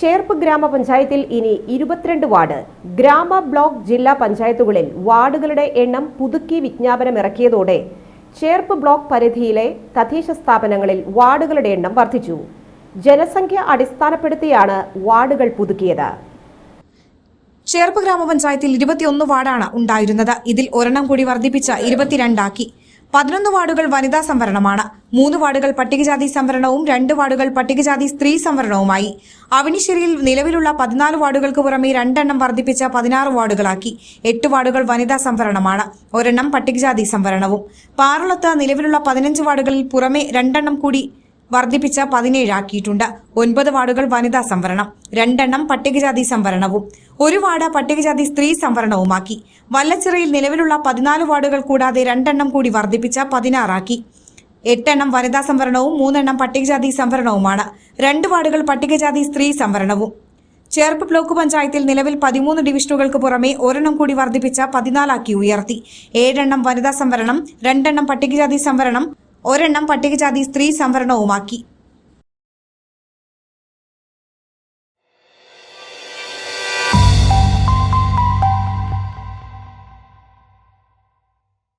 ചേർപ്പ് ഗ്രാമപഞ്ചായത്തിൽ ഇനി ഇരുപത്തിരണ്ട് വാർഡ്. ഗ്രാമ ബ്ലോക്ക് ജില്ലാ പഞ്ചായത്തുകളിൽ വാർഡുകളുടെ എണ്ണം പുതുക്കി വിജ്ഞാപനമിറക്കിയതോടെ ചേർപ്പ് ബ്ലോക്ക് പരിധിയിലെ തദ്ദേശ സ്ഥാപനങ്ങളിൽ വാർഡുകളുടെ എണ്ണം വർദ്ധിച്ചു. ജനസംഖ്യ അടിസ്ഥാനപ്പെടുത്തിയാണ് വാർഡുകൾ പുതുക്കിയത്. ചേർപ്പ് ഗ്രാമപഞ്ചായത്തിൽ ഇരുപത്തിയൊന്ന് വാർഡാണ് ഉണ്ടായിരുന്നത്. ഇതിൽ ഒരെണ്ണം കൂടി വർദ്ധിപ്പിച്ച് ഇരുപത്തിരണ്ടാക്കി. പതിനൊന്ന് വാർഡുകൾ വനിതാ സംവരണമാണ്. മൂന്ന് വാർഡുകൾ പട്ടികജാതി സംവരണവും രണ്ട് വാർഡുകൾ പട്ടികജാതി സ്ത്രീ സംവരണവുമായി. അവനിശ്ശേരിയിൽ നിലവിലുള്ള പതിനാല് വാർഡുകൾക്ക് പുറമെ രണ്ടെണ്ണം വർദ്ധിപ്പിച്ച പതിനാറ് വാർഡുകളാക്കി. എട്ട് വാർഡുകൾ വനിതാ സംവരണമാണ്. ഒരെണ്ണം പട്ടികജാതി സംവരണവും. പാറളത്ത് നിലവിലുള്ള പതിനഞ്ച് വാർഡുകളിൽ പുറമെ രണ്ടെണ്ണം കൂടി വർദ്ധിപ്പിച്ച പതിനേഴാക്കിയിട്ടുണ്ട്. ഒൻപത് വാർഡുകൾ വനിതാ സംവരണം രണ്ടെണ്ണം പട്ടികജാതി സംവരണവും. ഒരു വാർഡ് പട്ടികജാതി സ്ത്രീ സംവരണവുമാക്കി. വല്ലച്ചിറയിൽ നിലവിലുള്ള പതിനാല് വാർഡുകൾ കൂടാതെ രണ്ടെണ്ണം കൂടി വർദ്ധിപ്പിച്ച പതിനാറാക്കി. എട്ടെണ്ണം വനിതാ സംവരണവും മൂന്നെണ്ണം പട്ടികജാതി സംവരണവുമാണ്. രണ്ട് വാർഡുകൾ പട്ടികജാതി സ്ത്രീ സംവരണവും. ചേർപ്പ് ബ്ലോക്ക് പഞ്ചായത്തിൽ നിലവിൽ പതിമൂന്ന് ഡിവിഷനുകൾക്ക് പുറമെ ഒരെണ്ണം കൂടി വർദ്ധിപ്പിച്ച പതിനാലാക്കി ഉയർത്തി. ഏഴെണ്ണം വനിതാ സംവരണം രണ്ടെണ്ണം പട്ടികജാതി സംവരണം ഒരെണ്ണം പട്ടികജാതി സ്ത്രീ സംവരണവുമാക്കി